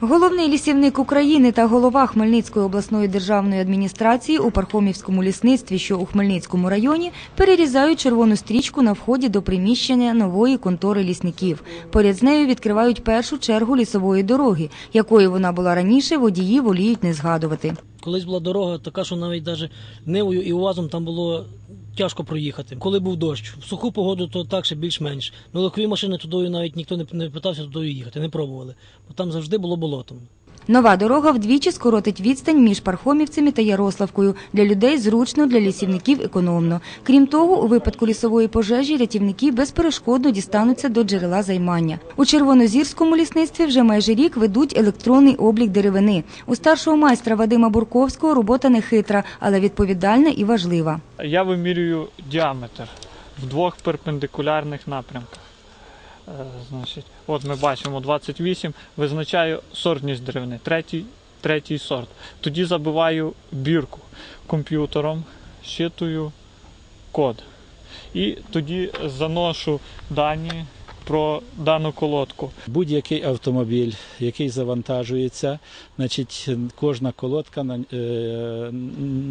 Головний лісівник України та голова Хмельницької обласної державної адміністрації у Пархомівському лісництві, що у Хмельницькому районі, перерізають червону стрічку на вході до приміщення нової контори лісників. Поряд з нею відкривають першу чергу лісової дороги, якою вона була раніше, водії воліють не згадувати. Колись була дорога така, що навіть даже нивою і УАЗом там було тяжко проїхати. Коли був дощ, в суху погоду, то так ще більш-менш. Ну, легкові машини тудою навіть ніхто не, питався тудою їхати, не пробували. Бо там завжди було болотом. Нова дорога вдвічі скоротить відстань між Пархомівцями та Ярославкою. Для людей зручно, для лісівників економно. Крім того, у випадку лісової пожежі рятівники безперешкодно дістануться до джерела займання. У Червонозірському лісництві вже майже рік ведуть електронний облік деревини. У старшого майстра Вадима Бурковського робота не хитра, але відповідальна і важлива. Я вимірюю діаметр в двох перпендикулярних напрямках. Е, Значить, от ми бачимо 28, визначаю сортність деревини, третій, третій сорт. Тоді забиваю бірку комп'ютером, щитую код. І тоді заношу дані про дану колодку. Будь-який автомобіль, який завантажується, значить, кожна колодка на, е,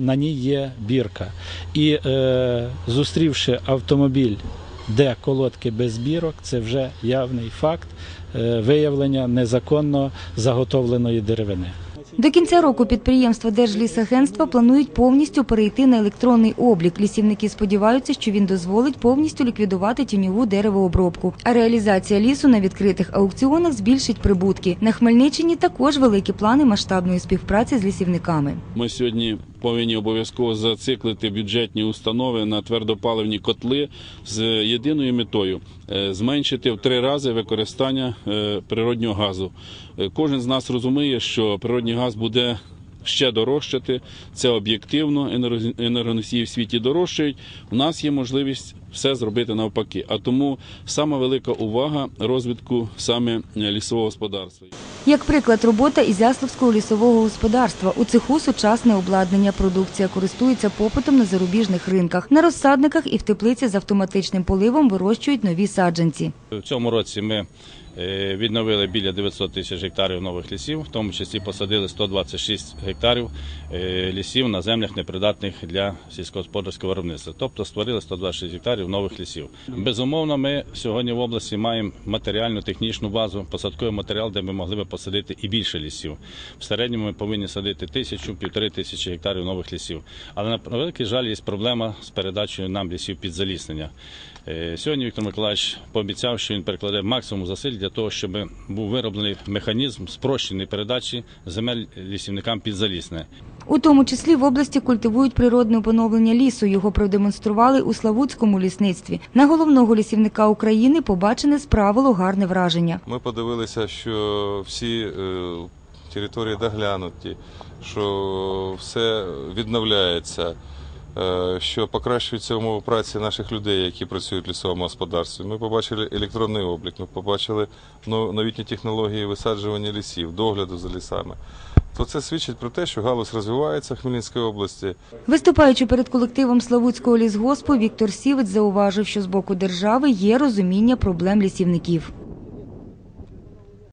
на ній є бірка. І е, зустрівши автомобіль, де колодки без бірок, це вже явний факт е, виявлення незаконно заготовленої деревини. До кінця року підприємства Держлісагентства планують повністю перейти на електронний облік. Лісівники сподіваються, що він дозволить повністю ліквідувати тіньову деревообробку. А реалізація лісу на відкритих аукціонах збільшить прибутки. На Хмельниччині також великі плани масштабної співпраці з лісівниками. Ми сьогодні повинні обов'язково зациклити бюджетні установи на твердопаливні котли з єдиною метою е, зменшити в три рази використання е, природнього газу. Е, Кожен з нас розуміє, що природний газ буде. Ще дорожчати, це об'єктивно. енерго- Енергоносії в світі дорожчають. У нас є можливість все зробити навпаки. А тому сама велика увага розвитку саме лісового господарства. Як приклад, робота Ізяславського лісового господарства. У цеху сучасне обладнання. Продукція користується попитом на зарубіжних ринках. На розсадниках і в теплиці з автоматичним поливом вирощують нові саджанці. В цьому році ми відновили біля 900 тисяч гектарів нових лісів, в тому числі посадили 126 гектарів е, лісів на землях непридатних для сільськогосподарського виробництва. Тобто створили 126 гектарів нових лісів. Безумовно, ми сьогодні в області маємо матеріальну технічну базу, посадковий матеріал, де ми могли би посадити і більше лісів. В середньому ми повинні садити тисячу, півтори тисячі гектарів нових лісів. Але на великий жаль, є проблема з передачею нам лісів під заліснення. Е, Сьогодні Віктор Миколаївич пообіцяв, що він перекладе максимум зусиль для того, щоб був вироблений механізм спрощеної передачі земель лісівникам під залісне. У тому числі в області культивують природне поновлення лісу. Його продемонстрували у Славутському лісництві. На головного лісівника України побачене справило гарне враження. Ми подивилися, що всі е, території доглянуті, що все відновляється, що покращуються умови праці наших людей, які працюють в лісовому господарстві. Ми побачили електронний облік, ми побачили но- новітні технології висаджування лісів, догляду за лісами. То це свідчить про те, що галузь розвивається в Хмельницькій області. Виступаючи перед колективом Славутського лісгоспу, Віктор Сівець зауважив, що з боку держави є розуміння проблем лісівників.